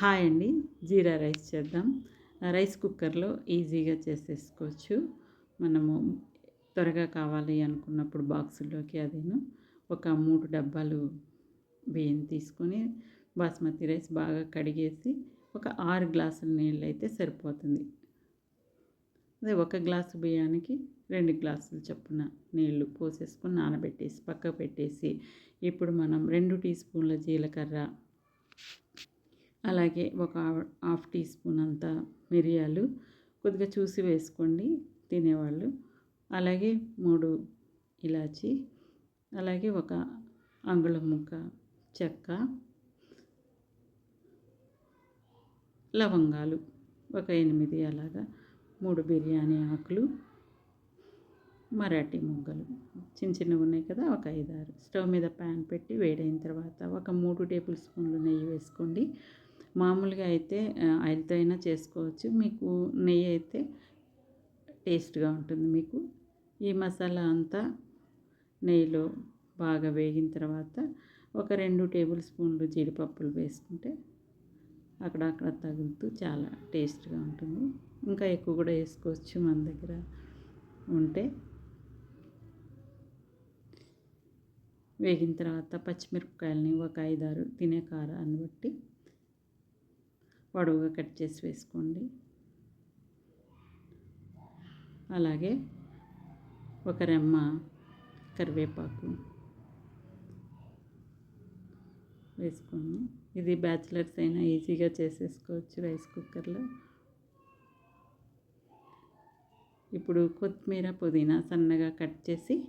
Hi అండి. జీరా rice చేద్దాం. Rice కుక్కర్లో ఈజీగా చేసేసుకోవచ్చు. మనము త్వరగా కావాలి అనుకున్నప్పుడు బాక్సుల్లోకి అదేను. ఒక మూడు డబ్బాలు బియ్యం తీసుకొని బాస్మతి రైస్ బాగా కడిగేసి ఒక ఆరు గ్లాసుల నీళ్ళు అయితే సరిపోతుంది. అదే ఒక గ్లాసు బియ్యానికి రెండు గ్లాసులు చొప్పున నీళ్ళు పోసేసుకొని నానబెట్టేసి పక్క పెట్టేసి ఇప్పుడు మనం రెండు టీ స్పూన్ల జీలకర్ర అలాగే ఒక హాఫ్ టీ స్పూన్ అంత మిరియాలు కొద్దిగా చూసి వేసుకోండి తినేవాళ్ళు. అలాగే మూడు ఇలాచి అలాగే ఒక అంగుళం ముక్క చెక్క లవంగాలు ఒక ఎనిమిది అలాగా మూడు బిర్యానీ ఆకులు మరాఠీ ముగ్గలు. చిన్న చిన్నవి ఉన్నాయి కదా ఒక ఐదారు. స్టవ్ మీద ప్యాన్ పెట్టి వేడైన తర్వాత ఒక మూడు టేబుల్ స్పూన్లు నెయ్యి వేసుకోండి. మామూలుగా అయితే ఆయిల్తో అయినా చేసుకోవచ్చు. మీకు నెయ్యి అయితే టేస్ట్గా ఉంటుంది మీకు. ఈ మసాలా అంతా నెయ్యిలో బాగా వేగిన తర్వాత ఒక రెండు టేబుల్ స్పూన్లు జీడిపప్పులు వేసుకుంటే అక్కడక్కడ తగులుతూ చాలా టేస్ట్గా ఉంటుంది. ఇంకా ఎక్కువ కూడా వేసుకోవచ్చు మన దగ్గర ఉంటే. వేగిన తర్వాత పచ్చిమిరపకాయలని ఒక ఐదారు తినే కారాన్ని బట్టి పొడవుగా కట్ చేసి వేసుకోండి. అలాగే ఒక రెమ్మ కరివేపాకు వేసుకోండి. ఇది బ్యాచిలర్స్ అయినా ఈజీగా చేసేసుకోవచ్చు రైస్ కుక్కర్లో. ఇప్పుడు కొత్తిమీర పుదీనా సన్నగా కట్ చేసి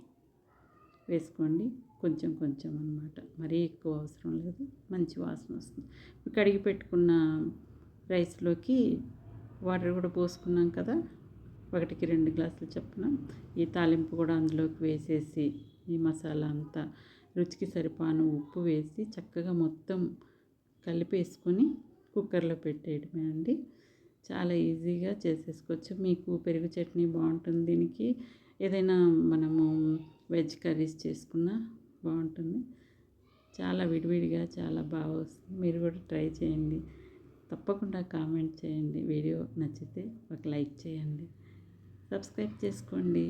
వేసుకోండి. కొంచెం కొంచెం అనమాట మరీ ఎక్కువ అవసరం లేదు. మంచి వాసన వస్తుంది. కడిగి పెట్టుకున్న రైస్లోకి వాటర్ కూడా పోసుకున్నాం కదా. ఒకటికి రెండు గ్లాసులు చొప్పున. ఈ తాలింపు కూడా అందులోకి వేసేసి ఈ మసాలా అంతా రుచికి సరిపాను ఉప్పు వేసి చక్కగా మొత్తం కలిపేసుకొని కుక్కర్లో పెట్టేయడమే అండి. చాలా ఈజీగా చేసేసుకోవచ్చు. మీకు పెరుగు చట్నీ బాగుంటుంది దీనికి. ఏదైనా మనము వెజ్ కర్రీస్ చేసుకున్నా బాగుంటుంది. చాలా విడివిడిగా చాలా బాగా వస్తుంది. మీరు కూడా ట్రై చేయండి. తప్పకుండా కామెంట్ చేయండి. వీడియో నచ్చితే ఒక లైక్ చేయండి. సబ్స్క్రైబ్ చేసుకోండి.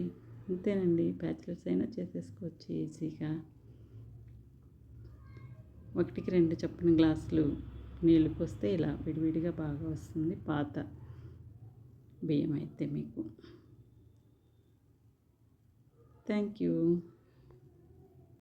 అంతేనండి బ్యాచిలర్స్ అయినా చేసేసుకోవచ్చు ఈజీగా. ఒకటికి రెండు చొప్పున గ్లాసులు నీళ్ళు పోస్తే ఇలా విడివిడిగా బాగా వస్తుంది. పాత బియ్యం అయితే మీకు. Thank you.